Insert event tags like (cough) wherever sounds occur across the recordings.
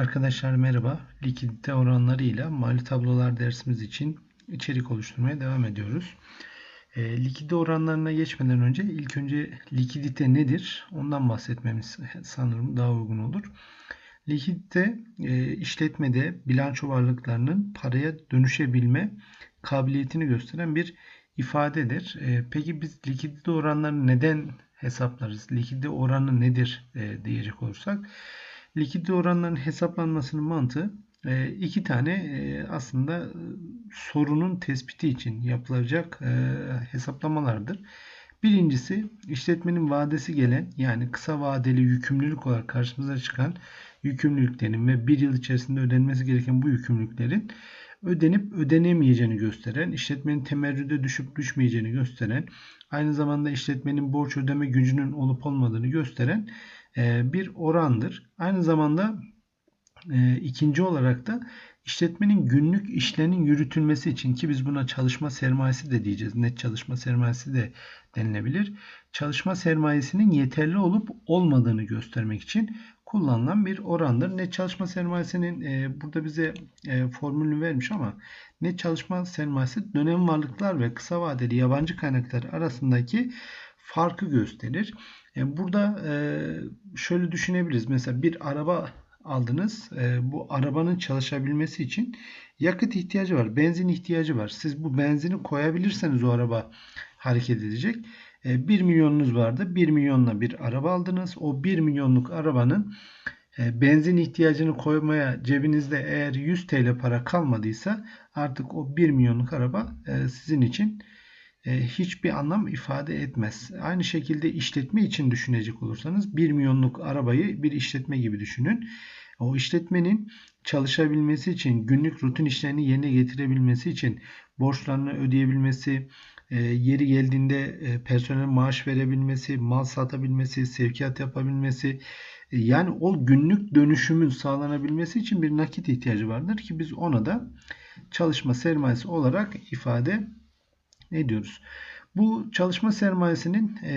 Arkadaşlar merhaba. Likidite oranlarıyla mali tablolar dersimiz için içerik oluşturmaya devam ediyoruz. E, likidite oranlarına geçmeden önce ilk önce likidite nedir? Ondan bahsetmemiz sanırım daha uygun olur. Likidite e, işletmede bilanço varlıklarının paraya dönüşebilme kabiliyetini gösteren bir ifadedir. E, peki biz likidite oranlarını neden hesaplarız? Likidite oranı nedir e, diyecek olursak likidite oranlarının hesaplanmasının mantığı e, iki tane e, aslında sorunun tespiti için yapılacak e, hesaplamalardır. Birincisi işletmenin vadesi gelen yani kısa vadeli yükümlülük olarak karşımıza çıkan yükümlülüklerin ve bir yıl içerisinde ödenmesi gereken bu yükümlülüklerin ödenip ödenemeyeceğini gösteren, işletmenin temerrüde düşüp düşmeyeceğini gösteren, aynı zamanda işletmenin borç ödeme gücünün olup olmadığını gösteren e, bir orandır. Aynı zamanda e, ikinci olarak da işletmenin günlük işlerinin yürütülmesi için ki biz buna çalışma sermayesi de diyeceğiz. Net çalışma sermayesi de denilebilir. Çalışma sermayesinin yeterli olup olmadığını göstermek için kullanılan bir orandır. Net çalışma sermayesinin e, burada bize e, formülünü vermiş ama net çalışma sermayesi dönem varlıklar ve kısa vadeli yabancı kaynaklar arasındaki farkı gösterir. E, burada e, şöyle düşünebiliriz. Mesela bir araba aldınız. E, bu arabanın çalışabilmesi için yakıt ihtiyacı var. Benzin ihtiyacı var. Siz bu benzini koyabilirseniz o araba hareket edecek. 1 milyonunuz vardı. 1 milyonla bir araba aldınız. O 1 milyonluk arabanın benzin ihtiyacını koymaya cebinizde eğer 100 TL para kalmadıysa artık o 1 milyonluk araba sizin için hiçbir anlam ifade etmez. Aynı şekilde işletme için düşünecek olursanız 1 milyonluk arabayı bir işletme gibi düşünün. O işletmenin çalışabilmesi için, günlük rutin işlerini yerine getirebilmesi için, borçlarını ödeyebilmesi, e, yeri geldiğinde e, personel maaş verebilmesi, mal satabilmesi, sevkiyat yapabilmesi, yani o günlük dönüşümün sağlanabilmesi için bir nakit ihtiyacı vardır ki biz ona da çalışma sermayesi olarak ifade ne diyoruz? Bu çalışma sermayesinin e,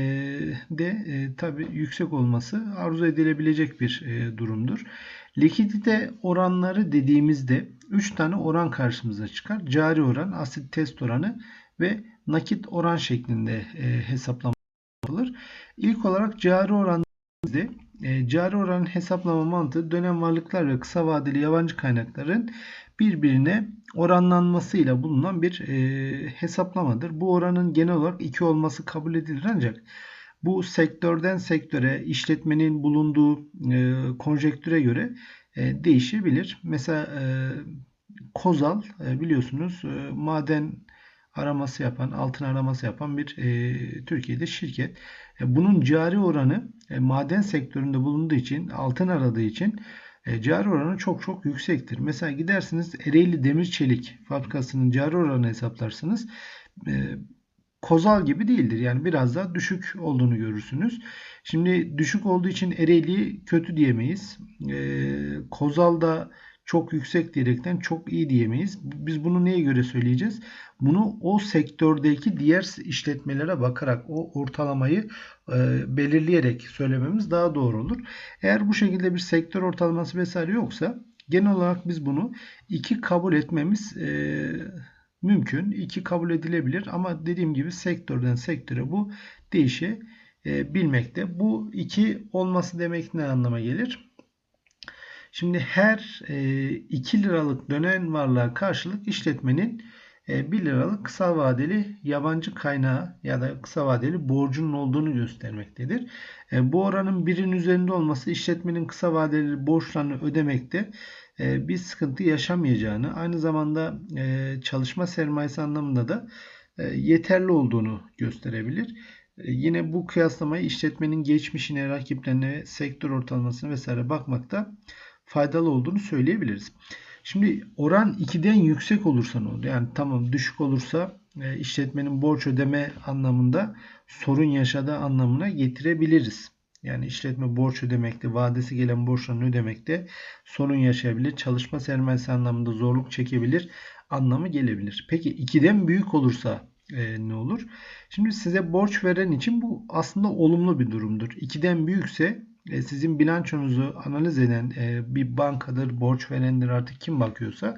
de e, tabi yüksek olması arzu edilebilecek bir e, durumdur. Likidite oranları dediğimizde 3 tane oran karşımıza çıkar. Cari oran, asit test oranı ve nakit oran şeklinde hesaplama yapılır. İlk olarak cari oran e, cari oranın hesaplama mantığı dönem varlıklar ve kısa vadeli yabancı kaynakların birbirine oranlanmasıyla bulunan bir e, hesaplamadır. Bu oranın genel olarak 2 olması kabul edilir ancak bu sektörden sektöre işletmenin bulunduğu e, konjektüre göre e, değişebilir. Mesela e, Kozal e, biliyorsunuz e, maden araması yapan, altın araması yapan bir e, Türkiye'de şirket. E, bunun cari oranı e, maden sektöründe bulunduğu için, altın aradığı için e, cari oranı çok çok yüksektir. Mesela gidersiniz Ereğli Demir Çelik fabrikasının cari oranını hesaplarsınız. E, Kozal gibi değildir. Yani biraz daha düşük olduğunu görürsünüz. Şimdi düşük olduğu için Ereğli kötü diyemeyiz. E, Kozal'da çok yüksek diyerekten çok iyi diyemeyiz. Biz bunu neye göre söyleyeceğiz? Bunu o sektördeki diğer işletmelere bakarak o ortalamayı e, belirleyerek söylememiz daha doğru olur. Eğer bu şekilde bir sektör ortalaması vesaire yoksa genel olarak biz bunu iki kabul etmemiz e, mümkün. iki kabul edilebilir ama dediğim gibi sektörden sektöre bu değişebilmekte. Bu iki olması demek ne anlama gelir? Şimdi her e, 2 liralık dönen varlığa karşılık işletmenin e, 1 liralık kısa vadeli yabancı kaynağı ya da kısa vadeli borcunun olduğunu göstermektedir. E, bu oranın birin üzerinde olması işletmenin kısa vadeli borçlarını ödemekte e, bir sıkıntı yaşamayacağını aynı zamanda e, çalışma sermayesi anlamında da e, yeterli olduğunu gösterebilir. E, yine bu kıyaslamayı işletmenin geçmişine, rakiplerine, sektör ortalamasına vesaire bakmakta faydalı olduğunu söyleyebiliriz. Şimdi oran 2'den yüksek olursa ne olur? Yani tamam düşük olursa e, işletmenin borç ödeme anlamında sorun yaşadığı anlamına getirebiliriz. Yani işletme borç ödemekte, vadesi gelen borçlarını ödemekte sorun yaşayabilir. Çalışma sermayesi anlamında zorluk çekebilir anlamı gelebilir. Peki 2'den büyük olursa e, ne olur? Şimdi size borç veren için bu aslında olumlu bir durumdur. 2'den büyükse sizin bilançonuzu analiz eden e, bir bankadır, borç verendir artık kim bakıyorsa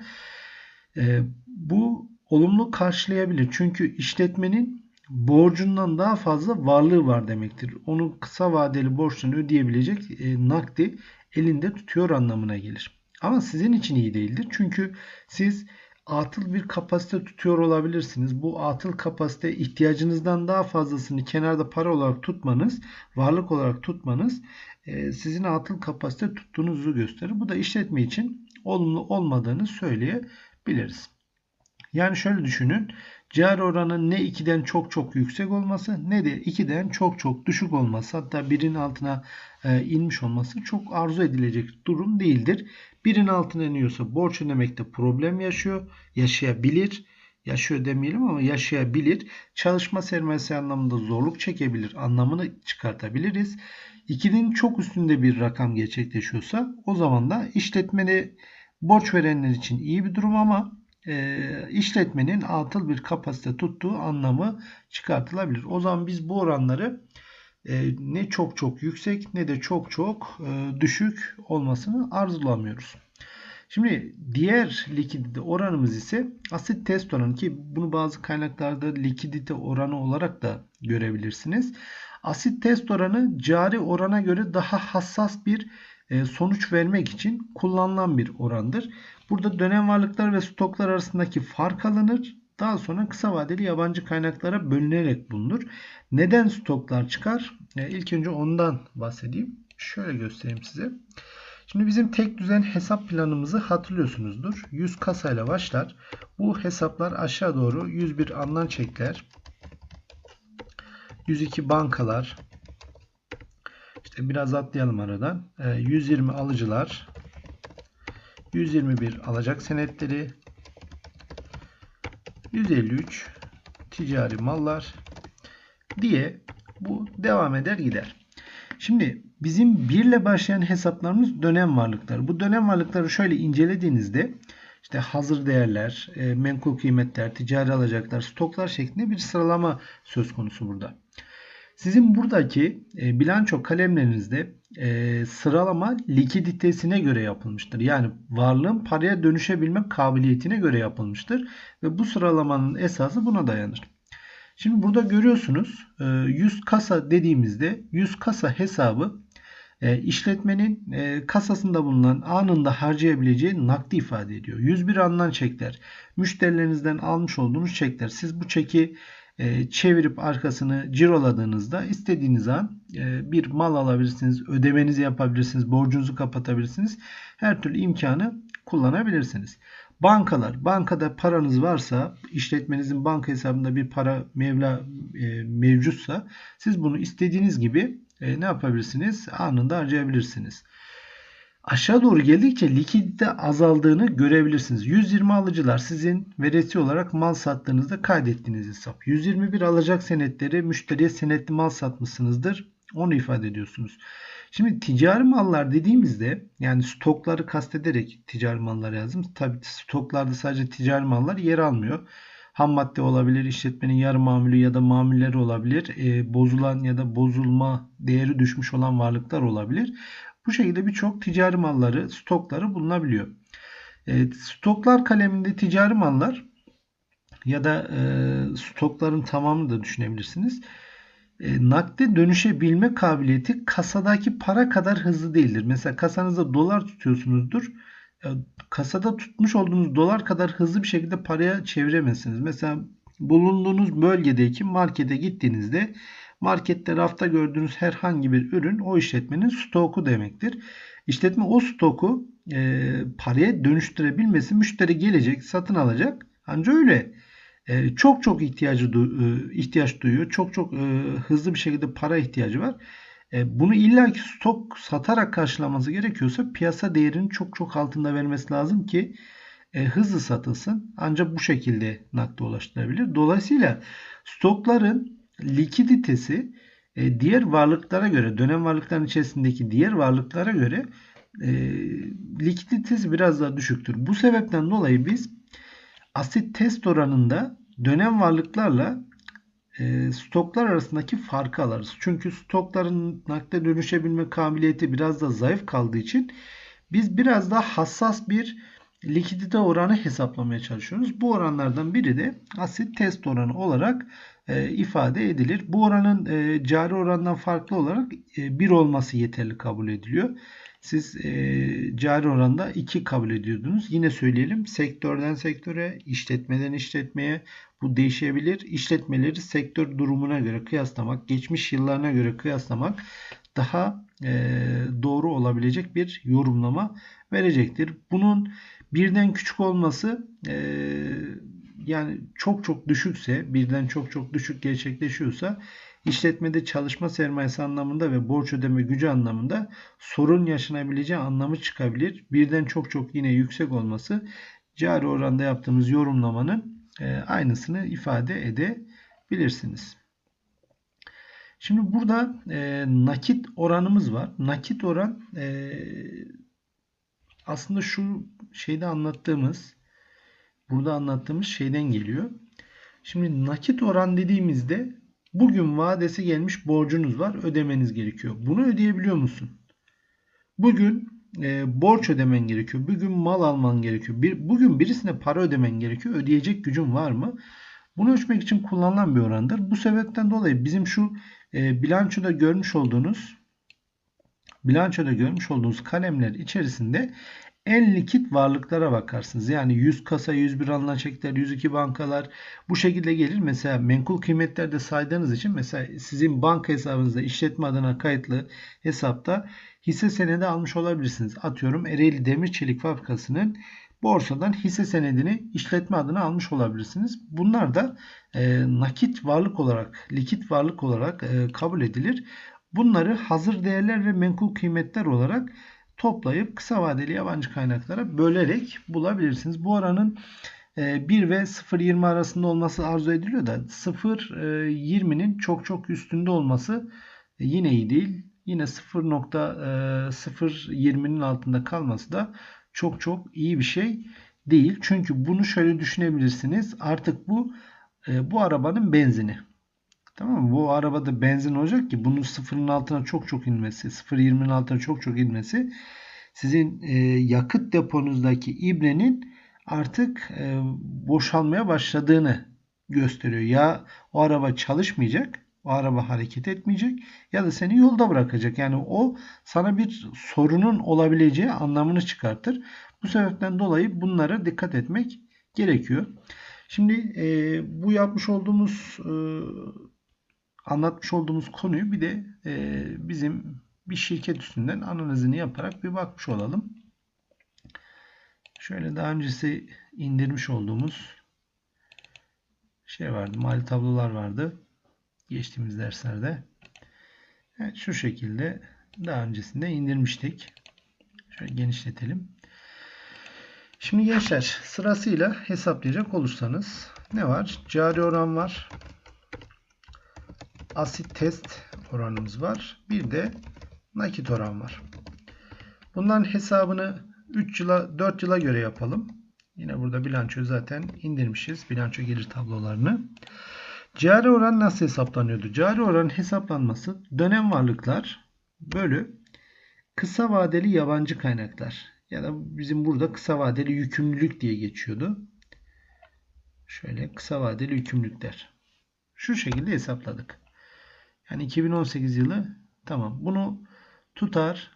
e, bu olumlu karşılayabilir. Çünkü işletmenin borcundan daha fazla varlığı var demektir. Onun kısa vadeli borçlarını ödeyebilecek e, nakdi elinde tutuyor anlamına gelir. Ama sizin için iyi değildir. Çünkü siz atıl bir kapasite tutuyor olabilirsiniz. Bu atıl kapasite ihtiyacınızdan daha fazlasını kenarda para olarak tutmanız, varlık olarak tutmanız e, sizin atıl kapasite tuttuğunuzu gösterir. Bu da işletme için olumlu olmadığını söyleyebiliriz. Yani şöyle düşünün. Cari oranın ne 2'den çok çok yüksek olması ne de 2'den çok çok düşük olması hatta 1'in altına e, inmiş olması çok arzu edilecek durum değildir. 1'in altına iniyorsa borç ödemekte problem yaşıyor, yaşayabilir. Yaşıyor demeyelim ama yaşayabilir. Çalışma sermayesi anlamında zorluk çekebilir anlamını çıkartabiliriz. 2'nin çok üstünde bir rakam gerçekleşiyorsa o zaman da işletmeni borç verenler için iyi bir durum ama e, işletmenin atıl bir kapasite tuttuğu anlamı çıkartılabilir. O zaman biz bu oranları ne çok çok yüksek ne de çok çok e, düşük olmasını arzulamıyoruz. Şimdi diğer likidite oranımız ise asit test oranı ki bunu bazı kaynaklarda likidite oranı olarak da görebilirsiniz. Asit test oranı cari orana göre daha hassas bir e, sonuç vermek için kullanılan bir orandır. Burada dönem varlıklar ve stoklar arasındaki fark alınır. Daha sonra kısa vadeli yabancı kaynaklara bölünerek bulunur. Neden stoklar çıkar? E, ilk önce ondan bahsedeyim. Şöyle göstereyim size. Şimdi bizim tek düzen hesap planımızı hatırlıyorsunuzdur. 100 kasayla başlar. Bu hesaplar aşağı doğru 101 anlan çekler. 102 bankalar. İşte biraz atlayalım aradan. 120 alıcılar. 121 alacak senetleri. 153 ticari mallar diye bu devam eder gider. Şimdi bizim 1 ile başlayan hesaplarımız dönem varlıkları. Bu dönem varlıkları şöyle incelediğinizde işte hazır değerler, e, menkul kıymetler, ticari alacaklar, stoklar şeklinde bir sıralama söz konusu burada. Sizin buradaki e, bilanço kalemlerinizde e, sıralama likiditesine göre yapılmıştır. Yani varlığın paraya dönüşebilme kabiliyetine göre yapılmıştır. Ve bu sıralamanın esası buna dayanır. Şimdi burada görüyorsunuz e, 100 kasa dediğimizde 100 kasa hesabı e, işletmenin e, kasasında bulunan anında harcayabileceği nakdi ifade ediyor. 101 alınan çekler. Müşterilerinizden almış olduğunuz çekler. Siz bu çeki e, çevirip arkasını ciroladığınızda istediğiniz an e, bir mal alabilirsiniz, ödemenizi yapabilirsiniz, borcunuzu kapatabilirsiniz. Her türlü imkanı kullanabilirsiniz. Bankalar, bankada paranız varsa, işletmenizin banka hesabında bir para mevla e, mevcutsa siz bunu istediğiniz gibi e, ne yapabilirsiniz? Anında harcayabilirsiniz. Aşağı doğru geldikçe likidite azaldığını görebilirsiniz. 120 alıcılar sizin veresi olarak mal sattığınızda kaydettiğiniz hesap. 121 alacak senetleri müşteriye senetli mal satmışsınızdır. Onu ifade ediyorsunuz. Şimdi ticari mallar dediğimizde yani stokları kastederek ticari mallar yazdım. Tabi stoklarda sadece ticari mallar yer almıyor. Ham madde olabilir, işletmenin yarı mamülü ya da mamulleri olabilir. E, bozulan ya da bozulma değeri düşmüş olan varlıklar olabilir. Bu şekilde birçok ticari malları, stokları bulunabiliyor. E, stoklar kaleminde ticari mallar ya da e, stokların tamamını da düşünebilirsiniz. E, nakde dönüşebilme kabiliyeti kasadaki para kadar hızlı değildir. Mesela kasanızda dolar tutuyorsunuzdur. E, kasada tutmuş olduğunuz dolar kadar hızlı bir şekilde paraya çeviremezsiniz. Mesela bulunduğunuz bölgedeki markete gittiğinizde Markette rafta gördüğünüz herhangi bir ürün o işletmenin stoku demektir. İşletme o stoku e, paraya dönüştürebilmesi müşteri gelecek, satın alacak. Ancak öyle e, çok çok ihtiyacı e, ihtiyaç duyuyor. Çok çok e, hızlı bir şekilde para ihtiyacı var. E, bunu illaki stok satarak karşılaması gerekiyorsa piyasa değerinin çok çok altında vermesi lazım ki e, hızlı satılsın. Ancak bu şekilde nakde ulaştırabilir. Dolayısıyla stokların likiditesi e, diğer varlıklara göre dönem varlıkların içerisindeki diğer varlıklara göre e, likiditesi biraz daha düşüktür. Bu sebepten dolayı biz asit test oranında dönem varlıklarla e, stoklar arasındaki farkı alırız. Çünkü stokların nakde dönüşebilme kabiliyeti biraz da zayıf kaldığı için biz biraz daha hassas bir likidite oranı hesaplamaya çalışıyoruz. Bu oranlardan biri de asit test oranı olarak e, ifade edilir. Bu oranın e, cari orandan farklı olarak e, 1 olması yeterli kabul ediliyor. Siz e, cari oranda 2 kabul ediyordunuz. Yine söyleyelim sektörden sektöre, işletmeden işletmeye bu değişebilir. İşletmeleri sektör durumuna göre kıyaslamak, geçmiş yıllarına göre kıyaslamak daha e, doğru olabilecek bir yorumlama verecektir. Bunun birden küçük olması e, yani çok çok düşükse, birden çok çok düşük gerçekleşiyorsa işletmede çalışma sermayesi anlamında ve borç ödeme gücü anlamında sorun yaşanabileceği anlamı çıkabilir. Birden çok çok yine yüksek olması cari oranda yaptığımız yorumlamanın e, aynısını ifade edebilirsiniz. Şimdi burada e, nakit oranımız var. Nakit oran e, aslında şu şeyde anlattığımız burada anlattığımız şeyden geliyor. Şimdi nakit oran dediğimizde bugün vadesi gelmiş borcunuz var ödemeniz gerekiyor. Bunu ödeyebiliyor musun? Bugün e, borç ödemen gerekiyor. Bugün mal alman gerekiyor. Bir, bugün birisine para ödemen gerekiyor. Ödeyecek gücün var mı? Bunu ölçmek için kullanılan bir orandır. Bu sebepten dolayı bizim şu e, bilançoda görmüş olduğunuz bilançoda görmüş olduğunuz kalemler içerisinde en likit varlıklara bakarsınız. Yani 100 kasa, 101 alınan çekler, 102 bankalar bu şekilde gelir. Mesela menkul kıymetlerde saydığınız için mesela sizin banka hesabınızda işletme adına kayıtlı hesapta hisse senedi almış olabilirsiniz. Atıyorum Ereğli Demir Çelik Fabrikası'nın borsadan hisse senedini işletme adına almış olabilirsiniz. Bunlar da e, nakit varlık olarak, likit varlık olarak e, kabul edilir. Bunları hazır değerler ve menkul kıymetler olarak toplayıp kısa vadeli yabancı kaynaklara bölerek bulabilirsiniz. Bu oranın 1 e, ve 0.20 arasında olması arzu ediliyor da 0.20'nin çok çok üstünde olması yine iyi değil. Yine 0.020'nin altında kalması da çok çok iyi bir şey değil. Çünkü bunu şöyle düşünebilirsiniz. Artık bu e, bu arabanın benzini. Tamam mı? Bu arabada benzin olacak ki bunun sıfırın altına çok çok inmesi, 0.20'nin altına çok çok inmesi sizin e, yakıt deponuzdaki ibrenin artık e, boşalmaya başladığını gösteriyor. Ya o araba çalışmayacak, o araba hareket etmeyecek ya da seni yolda bırakacak. Yani o sana bir sorunun olabileceği anlamını çıkartır. Bu sebepten dolayı bunlara dikkat etmek gerekiyor. Şimdi e, bu yapmış olduğumuz e, anlatmış olduğumuz konuyu bir de e, bizim bir şirket üstünden analizini yaparak bir bakmış olalım. Şöyle daha öncesi indirmiş olduğumuz şey vardı. Mali tablolar vardı. Geçtiğimiz derslerde. Evet şu şekilde daha öncesinde indirmiştik. Şöyle genişletelim. Şimdi gençler sırasıyla hesaplayacak olursanız ne var? Cari oran var asit test oranımız var. Bir de nakit oran var. Bunların hesabını 3 yıla 4 yıla göre yapalım. Yine burada bilanço zaten indirmişiz. Bilanço gelir tablolarını. Cari oran nasıl hesaplanıyordu? Cari oran hesaplanması dönem varlıklar bölü kısa vadeli yabancı kaynaklar ya da bizim burada kısa vadeli yükümlülük diye geçiyordu. Şöyle kısa vadeli yükümlülükler. Şu şekilde hesapladık. Yani 2018 yılı tamam. Bunu tutar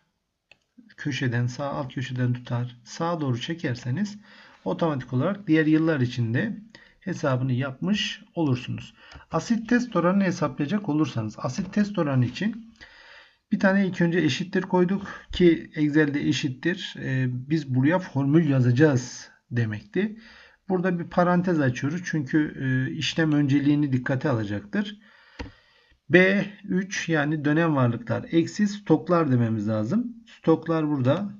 köşeden sağ alt köşeden tutar sağa doğru çekerseniz otomatik olarak diğer yıllar içinde hesabını yapmış olursunuz. Asit test oranını hesaplayacak olursanız asit test oranı için bir tane ilk önce eşittir koyduk ki Excel'de eşittir. Ee, biz buraya formül yazacağız demekti. Burada bir parantez açıyoruz çünkü e, işlem önceliğini dikkate alacaktır. B3 yani dönem varlıklar eksi stoklar dememiz lazım. Stoklar burada.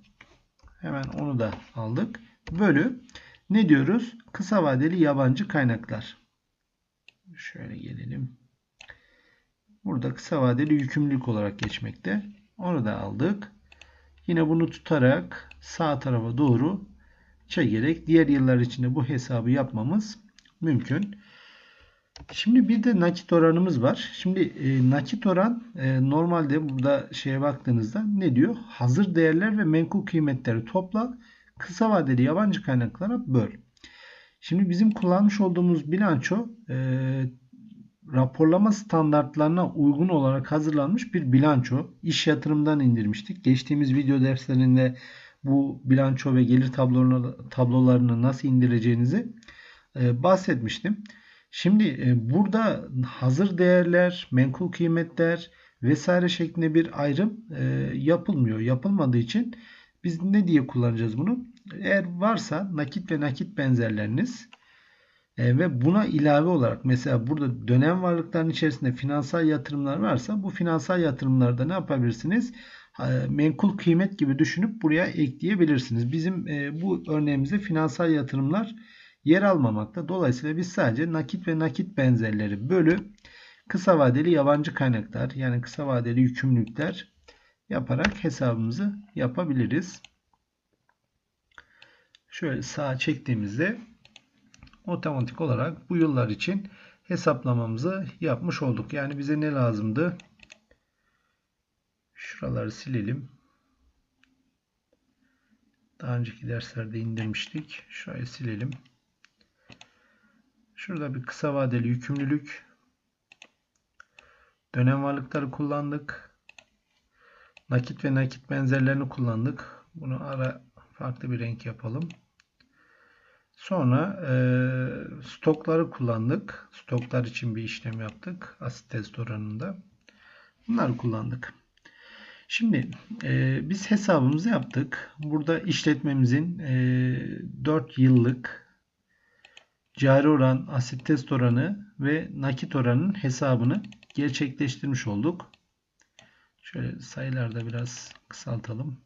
Hemen onu da aldık. Bölü ne diyoruz? Kısa vadeli yabancı kaynaklar. Şöyle gelelim. Burada kısa vadeli yükümlülük olarak geçmekte. Onu da aldık. Yine bunu tutarak sağ tarafa doğru çekerek diğer yıllar içinde bu hesabı yapmamız mümkün. Şimdi bir de nakit oranımız var. Şimdi e, nakit oran e, normalde burada şeye baktığınızda ne diyor? Hazır değerler ve menkul kıymetleri topla kısa vadeli yabancı kaynaklara böl. Şimdi bizim kullanmış olduğumuz bilanço e, raporlama standartlarına uygun olarak hazırlanmış bir bilanço. İş yatırımdan indirmiştik. Geçtiğimiz video derslerinde bu bilanço ve gelir tablolarını, nasıl indireceğinizi e, bahsetmiştim. Şimdi e, burada hazır değerler, menkul kıymetler vesaire şeklinde bir ayrım e, yapılmıyor. Yapılmadığı için biz ne diye kullanacağız bunu? Eğer varsa nakit ve nakit benzerleriniz e, ve buna ilave olarak mesela burada dönem varlıkların içerisinde finansal yatırımlar varsa bu finansal yatırımlarda ne yapabilirsiniz? Menkul kıymet gibi düşünüp buraya ekleyebilirsiniz. Bizim bu örneğimizde finansal yatırımlar yer almamakta. Dolayısıyla biz sadece nakit ve nakit benzerleri bölü kısa vadeli yabancı kaynaklar yani kısa vadeli yükümlülükler yaparak hesabımızı yapabiliriz. Şöyle sağa çektiğimizde otomatik olarak bu yıllar için hesaplamamızı yapmış olduk. Yani bize ne lazımdı? Şuraları silelim. Daha önceki derslerde indirmiştik. Şurayı silelim. Şurada bir kısa vadeli yükümlülük. Dönem varlıkları kullandık. Nakit ve nakit benzerlerini kullandık. Bunu ara farklı bir renk yapalım. Sonra e, stokları kullandık. Stoklar için bir işlem yaptık. Asit test oranında. Bunları kullandık. Şimdi e, biz hesabımızı yaptık. Burada işletmemizin e, 4 yıllık cari oran, asit test oranı ve nakit oranının hesabını gerçekleştirmiş olduk. Şöyle sayılarda biraz kısaltalım.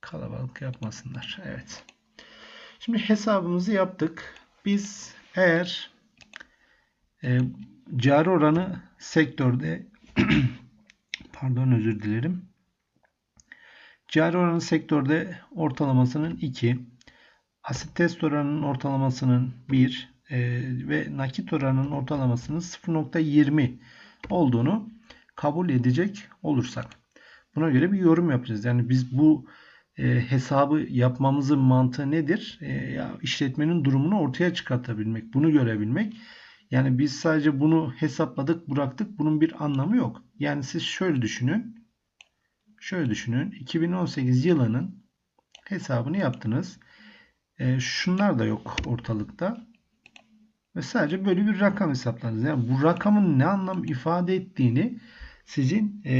Kalabalık yapmasınlar. Evet. Şimdi hesabımızı yaptık. Biz eğer e, cari oranı sektörde (clears throat) pardon özür dilerim. Cari oranı sektörde ortalamasının 2, asit test oranının ortalamasının 1 e, ve nakit oranının ortalamasının 0.20 olduğunu kabul edecek olursak. Buna göre bir yorum yapacağız. Yani biz bu e, hesabı yapmamızın mantığı nedir? E, ya işletmenin durumunu ortaya çıkartabilmek, bunu görebilmek. Yani biz sadece bunu hesapladık, bıraktık. Bunun bir anlamı yok. Yani siz şöyle düşünün. Şöyle düşünün. 2018 yılının hesabını yaptınız. E, şunlar da yok ortalıkta. Ve sadece böyle bir rakam hesapladınız. Yani bu rakamın ne anlam ifade ettiğini sizin e,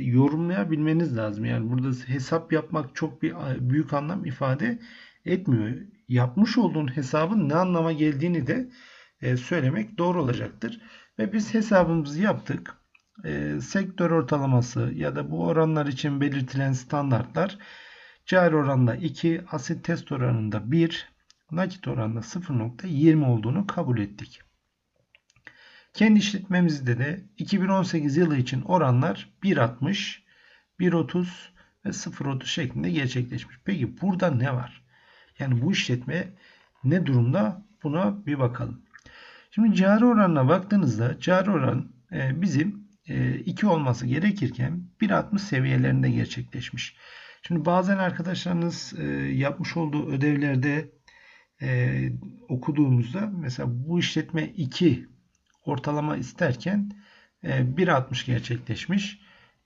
yorumlayabilmeniz lazım. Yani burada hesap yapmak çok bir büyük anlam ifade etmiyor. Yapmış olduğun hesabın ne anlama geldiğini de e, söylemek doğru olacaktır. Ve biz hesabımızı yaptık. E, sektör ortalaması ya da bu oranlar için belirtilen standartlar cari oranda 2, asit test oranında 1, nakit oranında 0.20 olduğunu kabul ettik. Kendi işletmemizde de 2018 yılı için oranlar 1.60, 1.30 ve 0.30 şeklinde gerçekleşmiş. Peki burada ne var? Yani bu işletme ne durumda? Buna bir bakalım. Şimdi cari oranına baktığınızda cari oran e, bizim 2 e, olması gerekirken 1.60 seviyelerinde gerçekleşmiş. Şimdi bazen arkadaşlarınız e, yapmış olduğu ödevlerde okuduğumuzda mesela bu işletme 2 ortalama isterken 1.60 gerçekleşmiş.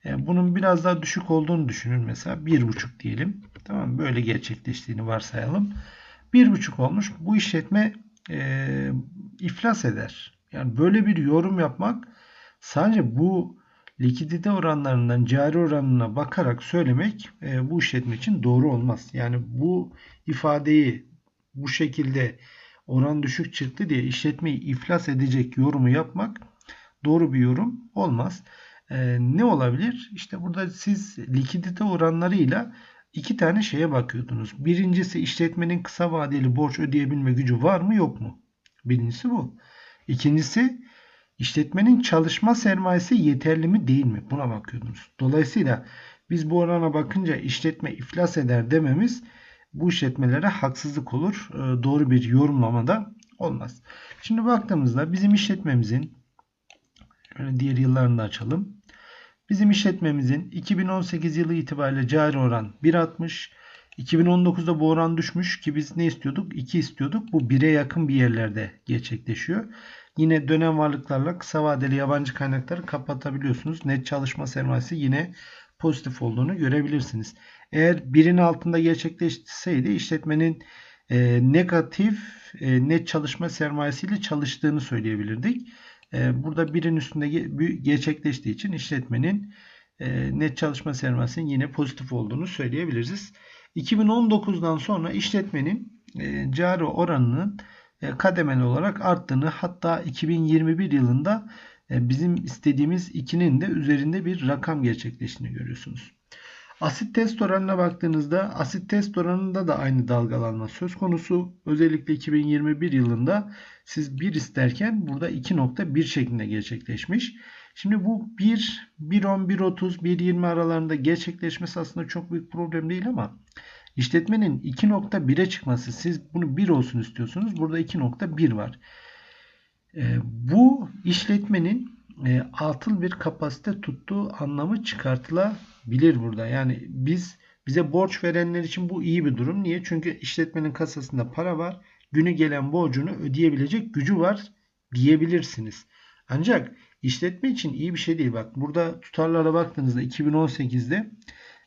Bunun biraz daha düşük olduğunu düşünün mesela 1.5 diyelim. Tamam böyle gerçekleştiğini varsayalım. 1.5 olmuş. Bu işletme e, iflas eder. Yani böyle bir yorum yapmak sadece bu likidite oranlarından cari oranına bakarak söylemek e, bu işletme için doğru olmaz. Yani bu ifadeyi bu şekilde oran düşük çıktı diye işletmeyi iflas edecek yorumu yapmak doğru bir yorum olmaz. E, ne olabilir? İşte burada siz likidite oranlarıyla iki tane şeye bakıyordunuz. Birincisi işletmenin kısa vadeli borç ödeyebilme gücü var mı yok mu? Birincisi bu. İkincisi işletmenin çalışma sermayesi yeterli mi değil mi? Buna bakıyordunuz. Dolayısıyla biz bu orana bakınca işletme iflas eder dememiz bu işletmelere haksızlık olur. Ee, doğru bir yorumlamada Olmaz. Şimdi baktığımızda bizim işletmemizin diğer yıllarını da açalım. Bizim işletmemizin 2018 yılı itibariyle cari oran 1.60. 2019'da bu oran düşmüş ki biz ne istiyorduk? 2 istiyorduk. Bu 1'e yakın bir yerlerde gerçekleşiyor. Yine dönem varlıklarla kısa vadeli yabancı kaynakları kapatabiliyorsunuz. Net çalışma sermayesi yine pozitif olduğunu görebilirsiniz. Eğer birin altında gerçekleşseydi işletmenin e, negatif e, net çalışma sermayesiyle çalıştığını söyleyebilirdik. E, burada birin üstünde ge- gerçekleştiği için işletmenin e, net çalışma sermayesinin yine pozitif olduğunu söyleyebiliriz. 2019'dan sonra işletmenin e, cari oranının kademeli olarak arttığını hatta 2021 yılında e, bizim istediğimiz 2'nin de üzerinde bir rakam gerçekleştiğini görüyorsunuz. Asit test oranına baktığınızda asit test oranında da aynı dalgalanma söz konusu. Özellikle 2021 yılında siz 1 isterken burada 2.1 şeklinde gerçekleşmiş. Şimdi bu 1, 1.10, 1.30, 1.20 aralarında gerçekleşmesi aslında çok büyük problem değil ama işletmenin 2.1'e çıkması siz bunu 1 olsun istiyorsunuz. Burada 2.1 var. E, bu işletmenin e, atıl bir kapasite tuttuğu anlamı çıkartılabilir burada. Yani biz bize borç verenler için bu iyi bir durum. Niye? Çünkü işletmenin kasasında para var. Günü gelen borcunu ödeyebilecek gücü var diyebilirsiniz. Ancak işletme için iyi bir şey değil. Bak burada tutarlara baktığınızda 2018'de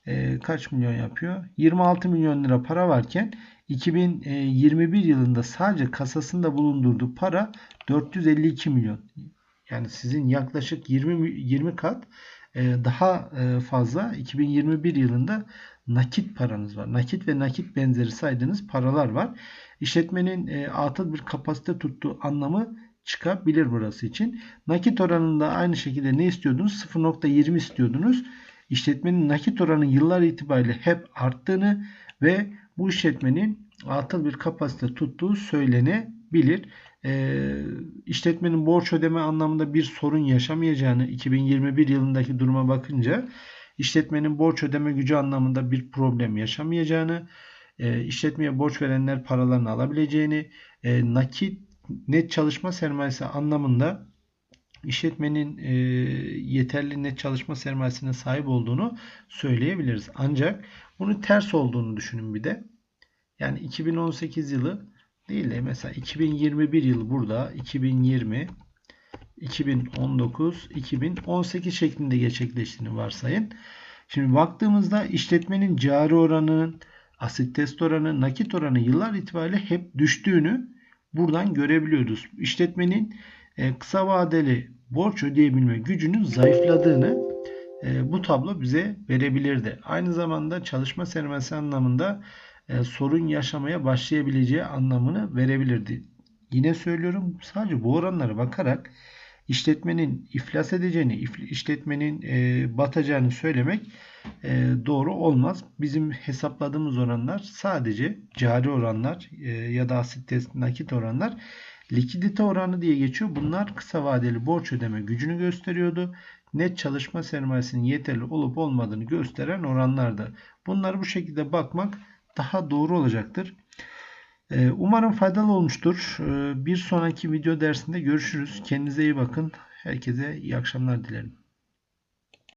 e, kaç milyon yapıyor? 26 milyon lira para varken 2021 yılında sadece kasasında bulundurduğu para 452 milyon. Yani sizin yaklaşık 20 20 kat e, daha e, fazla 2021 yılında nakit paranız var. Nakit ve nakit benzeri saydığınız paralar var. İşletmenin e, atıl bir kapasite tuttuğu anlamı çıkabilir burası için. Nakit oranında aynı şekilde ne istiyordunuz? 0.20 istiyordunuz. İşletmenin nakit oranı yıllar itibariyle hep arttığını ve bu işletmenin atıl bir kapasite tuttuğu söylenebilir. E, işletmenin borç ödeme anlamında bir sorun yaşamayacağını 2021 yılındaki duruma bakınca işletmenin borç ödeme gücü anlamında bir problem yaşamayacağını, e, işletmeye borç verenler paralarını alabileceğini, e, nakit net çalışma sermayesi anlamında işletmenin e, yeterli net çalışma sermayesine sahip olduğunu söyleyebiliriz. Ancak bunun ters olduğunu düşünün bir de. Yani 2018 yılı değil de mesela 2021 yılı burada 2020 2019 2018 şeklinde gerçekleştiğini varsayın. Şimdi baktığımızda işletmenin cari oranının asit test oranı, nakit oranı yıllar itibariyle hep düştüğünü buradan görebiliyoruz. İşletmenin kısa vadeli borç ödeyebilme gücünün zayıfladığını e, bu tablo bize verebilirdi. Aynı zamanda çalışma sermayesi anlamında e, sorun yaşamaya başlayabileceği anlamını verebilirdi. Yine söylüyorum sadece bu oranlara bakarak işletmenin iflas edeceğini, işletmenin batacağını söylemek doğru olmaz. Bizim hesapladığımız oranlar sadece cari oranlar ya da asit test nakit oranlar likidite oranı diye geçiyor. Bunlar kısa vadeli borç ödeme gücünü gösteriyordu. Net çalışma sermayesinin yeterli olup olmadığını gösteren oranlardı. Bunları bu şekilde bakmak daha doğru olacaktır. Umarım faydalı olmuştur. Bir sonraki video dersinde görüşürüz. Kendinize iyi bakın. Herkese iyi akşamlar dilerim.